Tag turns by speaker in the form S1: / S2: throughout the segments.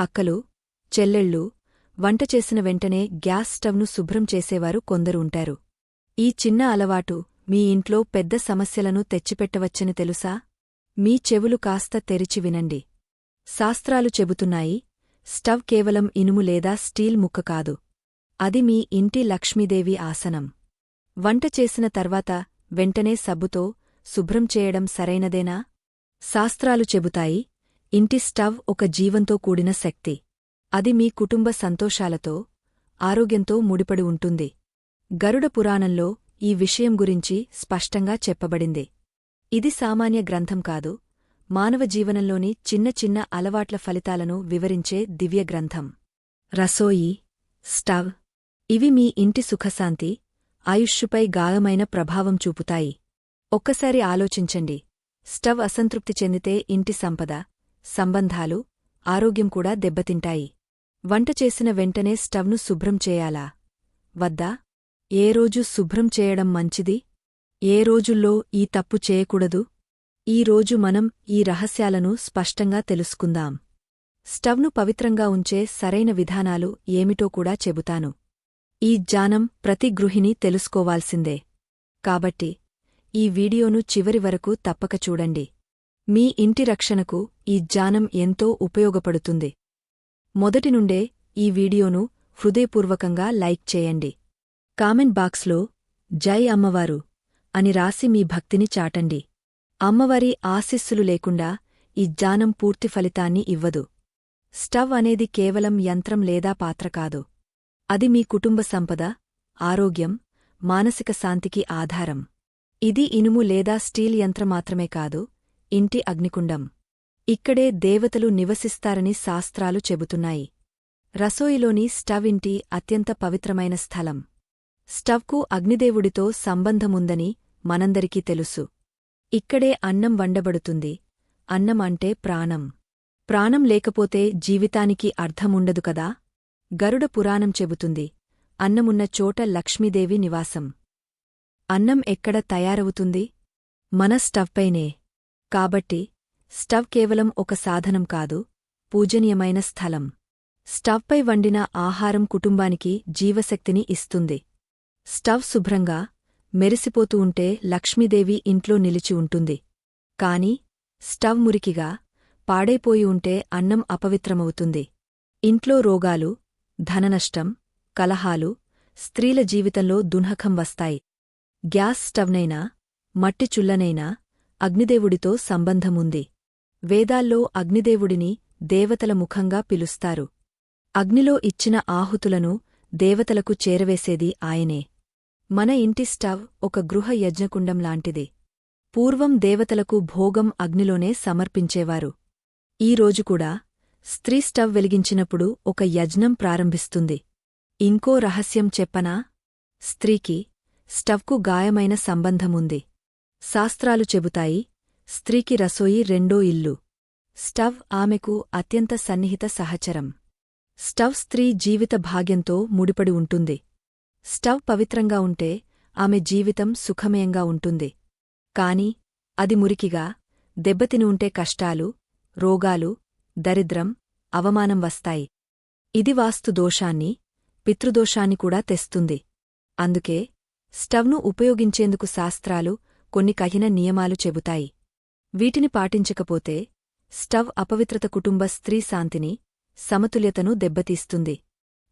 S1: అక్కలు చెల్లెళ్ళు వంట చేసిన వెంటనే గ్యాస్ స్టవ్ను శుభ్రం చేసేవారు కొందరు ఉంటారు. ఈ చిన్న అలవాటు మీ ఇంట్లో పెద్ద సమస్యలను తెచ్చిపెట్టవచ్చని తెలుసా? మీ చెవులు కాస్త తెరిచి వినండి. శాస్త్రాలు చెబుతున్నాయి స్టవ్ కేవలం ఇనుము లేదా స్టీల్ ముక్క కాదు. అది మీ ఇంటి లక్ష్మీదేవి ఆసనం. వంట చేసిన తర్వాత వెంటనే సబ్బుతో శుభ్రం చేయడం సరైనదేనా? శాస్త్రాలు చెబుతాయి ఇంటి స్టవ్ ఒక జీవంతో కూడిన శక్తి. అది మీ కుటుంబ సంతోషాలతో ఆరోగ్యంతో ముడిపడి ఉంటుంది. గరుడ పురాణంలో ఈ విషయం గురించి స్పష్టంగా చెప్పబడింది. ఇది సామాన్య గ్రంథం కాదు మానవ జీవనంలోని చిన్న చిన్న అలవాట్ల ఫలితాలను వివరించే దివ్య గ్రంథం. రసోయి స్టవ్ ఇవి మీ ఇంటి సుఖశాంతి ఆయుష్షుపై గాయమైన ప్రభావం చూపుతాయి. ఒక్కసారి ఆలోచించండి. స్టవ్ అసంతృప్తి చెందితే ఇంటి సంపద సంబంధాలు ఆరోగ్యం కూడా దెబ్బతింటాయి. వంట చేసిన వెంటనే స్టవ్ను శుభ్రం చేయాలా? వద్దా? ఏ రోజు శుభ్రం చేయడం మంచిది? ఏ రోజుల్లో ఈ తప్పు చేయకూడదు? ఈ రోజు మనం ఈ రహస్యాలను స్పష్టంగా తెలుసుకుందాం. స్టవ్ను పవిత్రంగా ఉంచే సరైన విధానాలు ఏమిటో కూడా చెబుతాను. ఈ జానం ప్రతి గృహిణి తెలుసుకోవాల్సిందే. కాబట్టి ఈ వీడియోను చివరి వరకు తప్పక చూడండి. మీ ఇంటి రక్షణకు ఈ జ్ఞానం ఎంతో ఉపయోగపడుతుంది. మొదటి నుండే ఈ వీడియోను హృదయపూర్వకంగా లైక్ చేయండి. కామెంట్ బాక్స్లో జై అమ్మవారు అని రాసి మీ భక్తిని చాటండి. అమ్మవారి ఆశీస్సులు లేకుండా ఈ జ్ఞానం పూర్తి ఫలితాన్ని ఇవ్వదు. స్టవ్ అనేది కేవలం యంత్రం లేదా పాత్ర కాదు. అది మీ కుటుంబ సంపద ఆరోగ్యం మానసిక శాంతికి ఆధారం. ఇది ఇనుము లేదా స్టీల్ యంత్రం మాత్రమే కాదు ఇంటి అగ్నికుండం. ఇక్కడే దేవతలు నివసిస్తారని శాస్త్రాలు చెబుతున్నాయి. రసోయిలోని స్టవ్ ఇంటి అత్యంత పవిత్రమైన స్థలం. స్టవ్కు అగ్నిదేవుడితో సంబంధముందని మనందరికీ తెలుసు. ఇక్కడే అన్నం వండబడుతుంది. అన్నం అంటే ప్రాణం. ప్రాణం లేకపోతే జీవితానికి అర్థముండదు కదా? గరుడ పురాణం చెబుతుంది. అన్నమున్న చోట లక్ష్మీదేవి నివాసం. అన్నం ఎక్కడ తయారవుతుంది? మన స్టవ్పైనే. కాబట్టి స్టవ్ కేవలం ఒక సాధనం కాదు పూజనీయమైన స్థలం. స్టవ్పై వండిన ఆహారం కుటుంబానికి జీవశక్తిని ఇస్తుంది. స్టవ్ శుభ్రంగా మెరిసిపోతూ ఉంటే లక్ష్మీదేవి ఇంట్లో నిలిచి ఉంటుంది. కాని స్టవ్ మురికిగా పాడైపోయి ఉంటే అన్నం అపవిత్రమవుతుంది. ఇంట్లో రోగాలు ధననష్టం కలహాలు స్త్రీల జీవితంలో దున్హకం వస్తాయి. గ్యాస్ స్టవ్నైనా మట్టి చుల్లనైనా అగ్నిదేవుడితో సంబంధముంది. వేదాల్లో అగ్నిదేవుడిని దేవతల ముఖంగా పిలుస్తారు. అగ్నిలో ఇచ్చిన ఆహుతులను దేవతలకు చేరవేసేది ఆయనే. మన ఇంటి స్టవ్ ఒక గృహ యజ్ఞకుండం లాంటిది. పూర్వం దేవతలకు భోగం అగ్నిలోనే సమర్పించేవారు. ఈ కూడా స్త్రీ స్టవ్ వెలిగించినప్పుడు ఒక యజ్ఞం ప్రారంభిస్తుంది. ఇంకో రహస్యం చెప్పనా? స్త్రీకి స్టవ్కు గాయమైన సంబంధముంది. శాస్త్రాలు చెబుతాయి స్త్రీకి రసోయి రెండో ఇల్లు. స్టవ్ ఆమెకు అత్యంత సన్నిహిత సహచరం. స్టవ్ స్త్రీ జీవిత భాగ్యంతో ముడిపడి ఉంటుంది. స్టవ్ పవిత్రంగా ఉంటే ఆమె జీవితం సుఖమయంగా ఉంటుంది. కాని అది మురికిగా దెబ్బతిని ఉంటే కష్టాలు రోగాలు దరిద్రం అవమానం వస్తాయి. ఇది వాస్తు దోషాన్ని పితృదోషాన్ని కూడా తెస్తుంది. అందుకే స్టవ్ను ఉపయోగించేందుకు శాస్త్రాలు కొన్ని కఠిన నియమాలు చెబుతాయి. వీటిని పాటించకపోతే స్టవ్ అపవిత్రత కుటుంబ స్త్రీ శాంతిని సమతుల్యతను దెబ్బతీస్తుంది.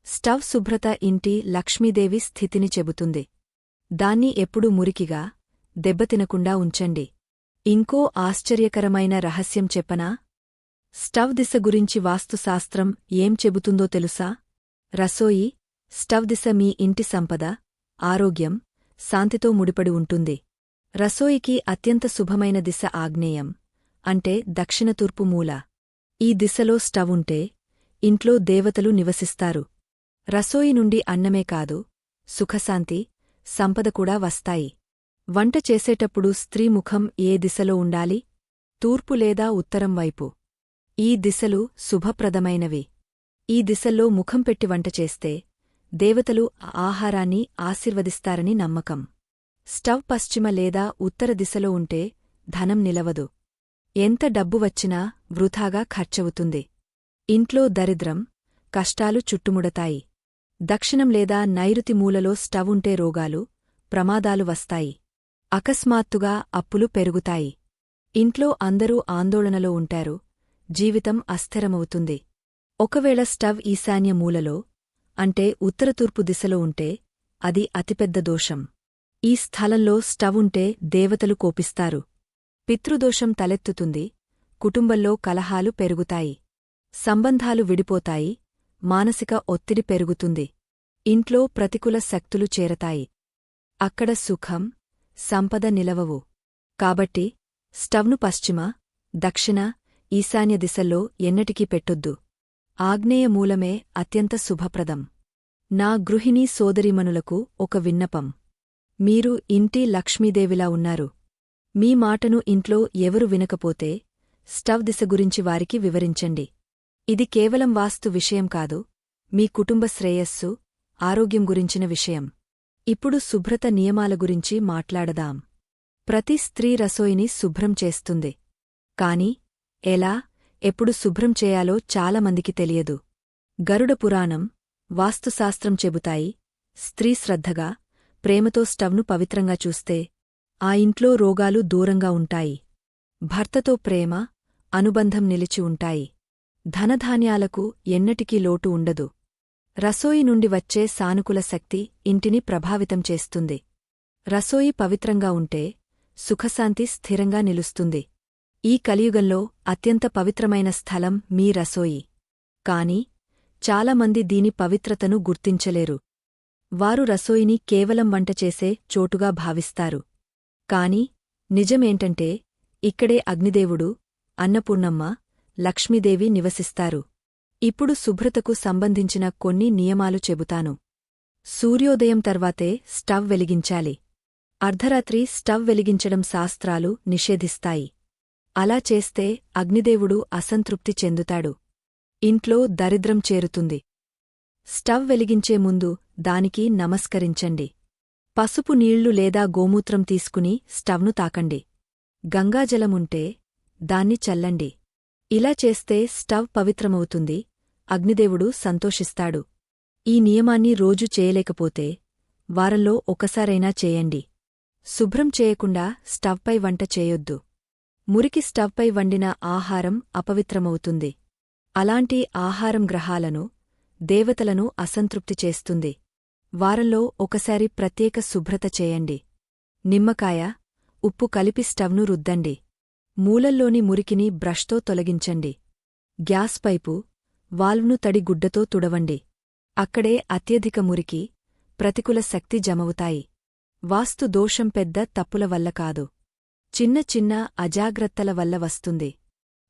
S1: స్టవ్ శుభ్రత ఇంటి లక్ష్మీదేవి స్థితిని చెబుతుంది. దాన్ని ఎప్పుడూ మురికిగా దెబ్బతినకుండా ఉంచండి. ఇంకో ఆశ్చర్యకరమైన రహస్యం చెప్పనా? స్టవ్ దిశ గురించి వాస్తుశాస్త్రం ఏం చెబుతుందో తెలుసా? రసోయి స్టవ్ దిశ మీ ఇంటి సంపద ఆరోగ్యం శాంతితో ముడిపడి ఉంటుంది. రసోయికి అత్యంత శుభమైన దిశ ఆగ్నేయం అంటే దక్షిణ తూర్పు మూల. ఈ దిశలో స్టవ్ ఉంటే ఇంట్లో దేవతలు నివసిస్తారు. రసోయి నుండి అన్నమే కాదు సుఖశాంతి సంపద కూడా వస్తాయి. వంట చేసేటప్పుడు స్త్రీ ముఖం ఏ దిశలో ఉండాలి? తూర్పు లేదా ఉత్తరం వైపు. ఈ దిశలు శుభప్రదమైనవి. ఈ దిశల్లో ముఖం పెట్టి వంట చేస్తే దేవతలు ఆహారాన్ని ఆశీర్వదిస్తారని నమ్మకం. స్టవ్ పశ్చిమ లేదా ఉత్తర దిశలో ఉంటే ధనం నిలవదు. ఎంత డబ్బు వచ్చినా వృథాగా ఖర్చవుతుంది. ఇంట్లో దరిద్రం కష్టాలు చుట్టుముడతాయి. దక్షిణం లేదా నైరుతి మూలలో స్టవ్ ఉంటే రోగాలు ప్రమాదాలు వస్తాయి. అకస్మాత్తుగా అప్పులు పెరుగుతాయి. ఇంట్లో అందరూ ఆందోళనలో ఉంటారు. జీవితం అస్థిరమవుతుంది. ఒకవేళ స్టవ్ ఈశాన్య మూలలో అంటే ఉత్తరతూర్పు దిశలో ఉంటే అది అతిపెద్ద దోషం. ఈ స్థలంలో స్టవ్ ఉంటే దేవతలు కోపిస్తారు. పితృదోషం తలెత్తుతుంది కుటుంబంలో కలహాలు పెరుగుతాయి సంబంధాలు విడిపోతాయి మానసిక ఒత్తిడి పెరుగుతుంది ఇంట్లో ప్రతికూల శక్తులు చేరతాయి. అక్కడ సుఖం సంపద నిలవవు. కాబట్టి స్టవ్ను పశ్చిమ దక్షిణ ఈశాన్య దిశల్లో ఎన్నటికీ పెట్టొద్దు. ఆగ్నేయ మూలమే అత్యంత శుభప్రదం. నా గృహిణీ సోదరీమణులకు ఒక విన్నపం. మీరు ఇంటి లక్ష్మీదేవిలా ఉన్నారు. మీ మాటను ఇంట్లో ఎవరు వినకపోతే స్టవ్ దిశ గురించి వారికి వివరించండి. ఇది కేవలం వాస్తు విషయం కాదు మీ కుటుంబ శ్రేయస్సు ఆరోగ్యం గురించిన విషయం. ఇప్పుడు శుభ్రత నియమాల గురించి మాట్లాడదాం. ప్రతి స్త్రీ రసోయిని శుభ్రం చేస్తుంది. కాని ఎలా ఎప్పుడు శుభ్రం చేయాలో చాలామందికి తెలియదు. గరుడ పురాణం వాస్తుశాస్త్రం చెబుతాయి స్త్రీ శ్రద్ధగా ప్రేమతో స్టవ్ను పవిత్రంగా చూస్తే ఆ ఇంట్లో రోగాలు దూరంగా ఉంటాయి. భర్తతో ప్రేమ అనుబంధం నిలిచి ఉంటాయి. ధనధాన్యాలకు ఎన్నటికీ లోటు ఉండదు. రసోయి నుండి వచ్చే సానుకూల శక్తి ఇంటిని ప్రభావితం చేస్తుంది. రసోయి పవిత్రంగా ఉంటే సుఖశాంతి స్థిరంగా నిలుస్తుంది. ఈ కలియుగంలో అత్యంత పవిత్రమైన స్థలం మీ రసోయి. కాని చాలామంది దీని పవిత్రతను గుర్తించలేరు. వారు రసోయిని కేవలం వంట చేసే చోటుగా భావిస్తారు. కాని నిజమేంటంటే ఇక్కడే అగ్నిదేవుడు అన్నపూర్ణమ్మ లక్ష్మీదేవి నివసిస్తారు. ఇప్పుడు శుభ్రతకు సంబంధించిన కొన్ని నియమాలు చెబుతాను. సూర్యోదయం తర్వాతే స్టవ్ వెలిగించాలి. అర్ధరాత్రి స్టవ్ వెలిగించడం శాస్త్రాలు నిషేధిస్తాయి. అలా చేస్తే అగ్నిదేవుడు అసంతృప్తి చెందుతాడు. ఇంట్లో దరిద్రం చేరుతుంది. స్టవ్ వెలిగించే ముందు దానికి నమస్కరించండి. పసుపు నీళ్ళు లేదా గోమూత్రం తీసుకుని స్టవ్ను తాకండి. గంగాజలముంటే దాన్ని చల్లండి. ఇలా చేస్తే స్టవ్ పవిత్రమవుతుంది. అగ్నిదేవుడు సంతోషిస్తాడు. ఈ నియమాన్ని రోజు చేయలేకపోతే వారంలో ఒకసారైనా చేయండి. శుభ్రం చేయకుండా స్టవ్పై వంట చేయొద్దు. మురికి స్టవ్పై వండిన ఆహారం అపవిత్రమవుతుంది. అలాంటి ఆహారం గ్రహాలను దేవతలను అసంతృప్తి చేస్తుంది. వారంలో ఒకసారి ప్రత్యేక శుభ్రత చేయండి. నిమ్మకాయ ఉప్పు కలిపి స్టవ్ను రుద్దండి. మూలల్లోని మురికిని బ్రష్తో తొలగించండి. గ్యాస్ పైపు వాల్వ్ను తడి గుడ్డతో తుడవండి. అక్కడే అత్యధిక మురికి ప్రతికూల శక్తి జమవుతాయి. వాస్తు దోషం పెద్ద తప్పుల వల్ల కాదు. చిన్న చిన్న అజాగ్రత్తల వల్ల వస్తుంది.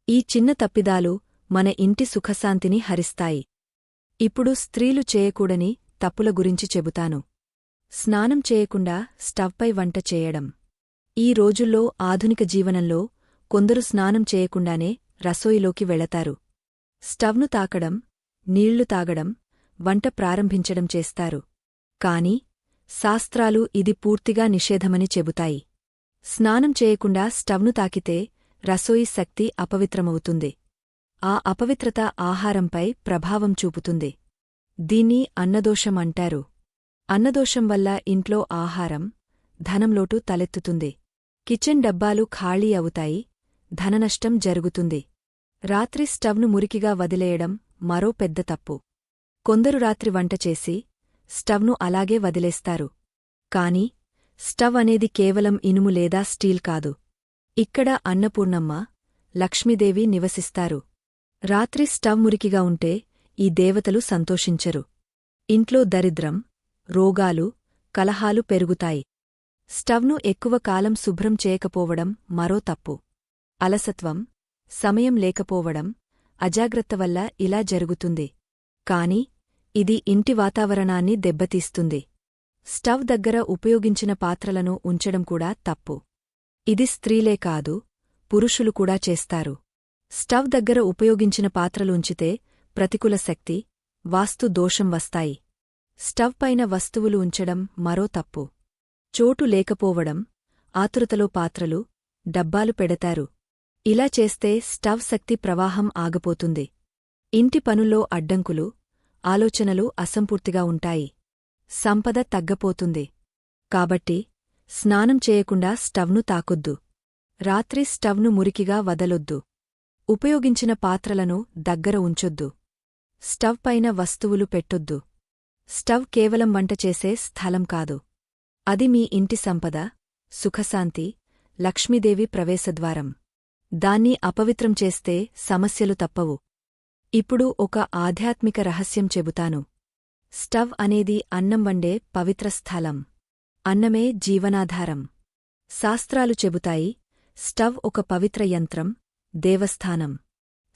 S1: ఈ చిన్న తప్పిదాలు మన ఇంటి సుఖశాంతిని హరిస్తాయి. ఇప్పుడు స్త్రీలు చేయకూడని తప్పుల గురించి చెబుతాను. స్నానం చేయకుండా స్టవ్పై వంట చేయడం. ఈ రోజుల్లో ఆధునిక జీవనంలో కొందరు స్నానం చేయకుండానే రసోయిలోకి వెళతారు. స్టవ్ను తాకడం నీళ్ళు తాగడం వంట ప్రారంభించడం చేస్తారు. కాని శాస్త్రాలు ఇది పూర్తిగా నిషేధమని చెబుతాయి. స్నానం చేయకుండా స్టవ్ను తాకితే రసోయి శక్తి అపవిత్రమవుతుంది. ఆ అపవిత్రత ఆహారంపై ప్రభావం చూపుతుంది. దీన్ని అన్నదోషం అంటారు అన్నదోషం వల్ల ఇంట్లో ఆహారం ధనంలోటు తలెత్తుతుంది. కిచెన్ డబ్బాలు ఖాళీ అవుతాయి ధననష్టం జరుగుతుంది. రాత్రి స్టవ్ను మురికిగా వదిలేయడం మరో పెద్ద తప్పు. కొందరు రాత్రి వంట చేసి స్టవ్ను అలాగే వదిలేస్తారు. కాని స్టవ్ అనేది కేవలం ఇనుము లేదా స్టీల్ కాదు. ఇక్కడ అన్నపూర్ణమ్మ లక్ష్మీదేవి నివసిస్తారు. రాత్రి స్టవ్ మురికిగా ఉంటే ఈ దేవతలు సంతోషించరు. ఇంట్లో దరిద్రం రోగాలు కలహాలు పెరుగుతాయి. స్టవ్ను ఎక్కువ కాలం శుభ్రం చేయకపోవడం మరో తప్పు. అలసత్వం సమయం లేకపోవడం అజాగ్రత్త వల్ల ఇలా జరుగుతుంది. కాని ఇది ఇంటి వాతావరణాన్ని దెబ్బతీస్తుంది. స్టవ్ దగ్గర ఉపయోగించిన పాత్రలను ఉంచడం కూడా తప్పు. ఇది స్త్రీలే కాదు పురుషులు కూడా చేస్తారు. స్టవ్ దగ్గర ఉపయోగించిన పాత్రలు ఉంచితే ప్రతికూల శక్తి వాస్తు దోషం వస్తాయి. స్టవ్ పైన వస్తువులు ఉంచడం మరో తప్పు. చోటు లేకపోవడం ఆతురతలో పాత్రలు డబ్బాలు పెడతారు. ఇలా చేస్తే స్టవ్ శక్తి ప్రవాహం ఆగపోతుంది. ఇంటి పనుల్లో అడ్డంకులు ఆలోచనలు అసంపూర్తిగా ఉంటాయి. సంపద తగ్గపోతుంది. కాబట్టి స్నానం చేయకుండా స్టవ్ను తాకొద్దు. రాత్రి స్టవ్ను మురికిగా వదలొద్దు. ఉపయోగించిన పాత్రలను దగ్గర ఉంచొద్దు. స్టవ్ పైన వస్తువులు పెట్టొద్దు. స్టవ్ కేవలం వంట చేసే స్థలం కాదు. అది మీ ఇంటి సంపద సుఖశాంతి లక్ష్మీదేవి ప్రవేశద్వారం. దాన్ని అపవిత్రం చేస్తే సమస్యలు తప్పవు. ఇప్పుడు ఒక ఆధ్యాత్మిక రహస్యం చెబుతాను. స్టవ్ అనేది అన్నం వండే పవిత్ర స్థలం. అన్నమే జీవనాధారం. శాస్త్రాలు చెబుతాయి స్టవ్ ఒక పవిత్ర యంత్రం దేవస్థానం.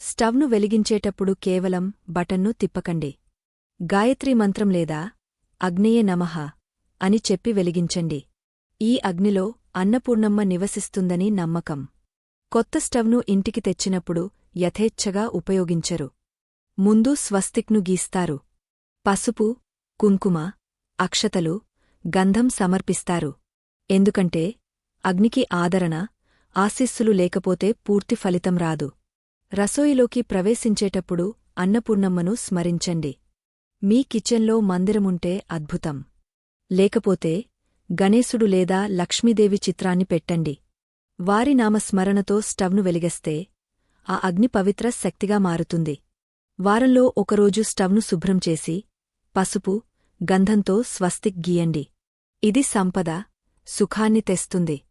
S1: స్టవ్ను వెలిగించేటప్పుడు కేవలం బటన్ను తిప్పకండి. గాయత్రీ మంత్రం లేదా అగ్నియే నమః అని చెప్పి వెలిగించండి. ఈ అగ్నిలో అన్నపూర్ణమ్మ నివసిస్తుందని నమ్మకం. కొత్త స్టవ్ను ఇంటికి తెచ్చినప్పుడు యథేచ్ఛగా ఉపయోగించరు. ముందు స్వస్తిక్ను గీస్తారు. పసుపు కుంకుమ అక్షతలు గంధం సమర్పిస్తారు. ఎందుకంటే అగ్నికి ఆదరణ ఆశీస్సులు లేకపోతే పూర్తి ఫలితం రాదు. రసోయిలోకి ప్రవేశించేటప్పుడు అన్నపూర్ణమ్మను స్మరించండి. మీ కిచెన్లో మందిరముంటే అద్భుతం. లేకపోతే గణేశుడు లేదా లక్ష్మీదేవి చిత్రాన్ని పెట్టండి. వారి నామస్మరణతో స్టవ్ను వెలిగస్తే ఆ అగ్ని పవిత్ర శక్తిగా మారుతుంది. వారంలో ఒకరోజు స్టవ్ను శుభ్రం చేసి పసుపు గంధంతో స్వస్తిక్ గీయండి. ఇది సంపద సుఖాన్ని తెస్తుంది.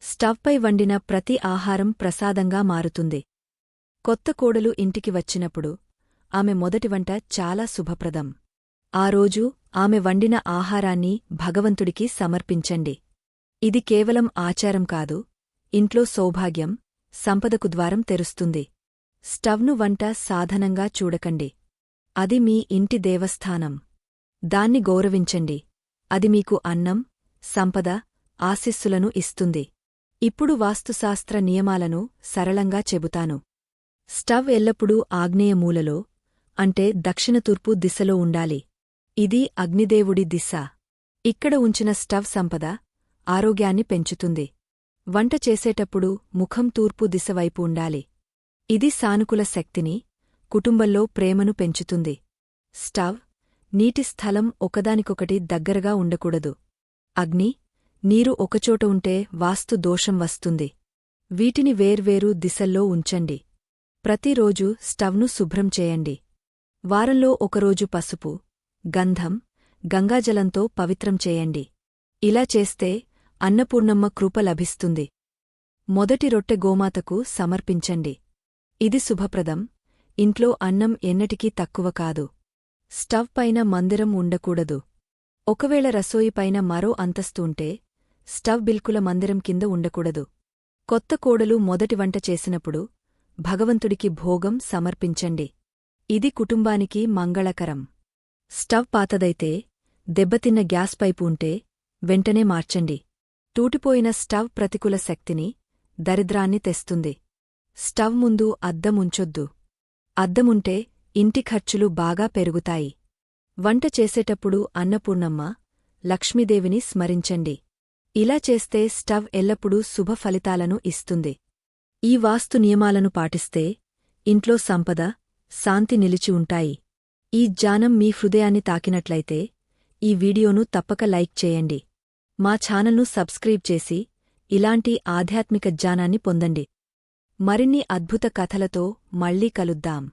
S1: స్టవ్పై వండిన ప్రతి ఆహారం ప్రసాదంగా మారుతుంది. కొత్త కోడలు ఇంటికి వచ్చినప్పుడు ఆమె మొదటి వంట చాలా శుభప్రదం. ఆ రోజు ఆమె వండిన ఆహారాన్ని భగవంతుడికి సమర్పించండి. ఇది కేవలం ఆచారం కాదు ఇంట్లో సౌభాగ్యం సంపదకు ద్వారం తెరుస్తుంది. స్టవ్ను వంట సాధనంగా చూడకండి. అది మీ ఇంటి దేవస్థానం. దాన్ని గౌరవించండి. అది మీకు అన్నం సంపద ఆశిస్సులను ఇస్తుంది. ఇప్పుడు వాస్తుశాస్త్ర నియమాలను సరళంగా చెబుతాను. స్టవ్ ఎల్లప్పుడూ ఆగ్నేయ మూలలో అంటే దక్షిణతూర్పు దిశలో ఉండాలి. ఇది అగ్నిదేవుడి దిశ. ఇక్కడ ఉంచిన స్టవ్ సంపద ఆరోగ్యాన్ని పెంచుతుంది. వంట చేసేటప్పుడు ముఖం తూర్పు దిశవైపు ఉండాలి. ఇది సానుకూల శక్తిని కుటుంబంలో ప్రేమను పెంచుతుంది. స్టవ్ నీటి స్థలం ఒకదానికొకటి దగ్గరగా ఉండకూడదు. అగ్ని నీరు ఒకచోట ఉంటే వాస్తు దోషం వస్తుంది. వీటిని వేర్వేరు దిశల్లో ఉంచండి. ప్రతిరోజు స్టవ్ను శుభ్రం చేయండి. వారంలో ఒకరోజు పసుపు గంధం గంగాజలంతో పవిత్రం చేయండి. ఇలా చేస్తే అన్నపూర్ణమ్మ కృప లభిస్తుంది. మొదటి రొట్టె గోమాతకు సమర్పించండి. ఇది శుభప్రదం. ఇంట్లో అన్నం ఎన్నటికీ తక్కువ కాదు. స్టవ్ పైన మందిరం ఉండకూడదు. ఒకవేళ రసోయి పైన మరో అంతస్తుంటే స్టవ్ బిల్కుల మందిరం కింద ఉండకూడదు. కొత్త కోడలు మొదటి వంట చేసినప్పుడు భగవంతుడికి భోగం సమర్పించండి. ఇది కుటుంబానికి మంగళకరం. స్టవ్ పాతదైతే దెబ్బతిన్న గ్యాస్ పైపు ఉంటే వెంటనే మార్చండి. తూటిపోయిన స్టవ్ ప్రతికూల శక్తిని దరిద్రాన్ని తెస్తుంది. స్టవ్ ముందు అద్దముంచొద్దు అద్దముంటే ఇంటి ఖర్చులు బాగా పెరుగుతాయి. వంట చేసేటప్పుడు అన్నపూర్ణమ్మ లక్ష్మీదేవిని స్మరించండి. ఇలా చేస్తే స్టవ్ ఎల్లప్పుడూ శుభ ఫలితాలను ఇస్తుంది. ఈ వాస్తు నియమాలను పాటిస్తే ఇంట్లో సంపద శాంతి నిలిచి ఉంటాయి. ఈ జానం మీ హృదయాన్ని తాకినట్లయితే ఈ వీడియోను తప్పక లైక్ చేయండి. మా ఛానల్ను సబ్స్క్రైబ్ చేసి ఇలాంటి ఆధ్యాత్మిక జ్ఞానాన్ని పొందండి. మరిన్ని అద్భుత కథలతో మళ్ళీ కలుద్దాం.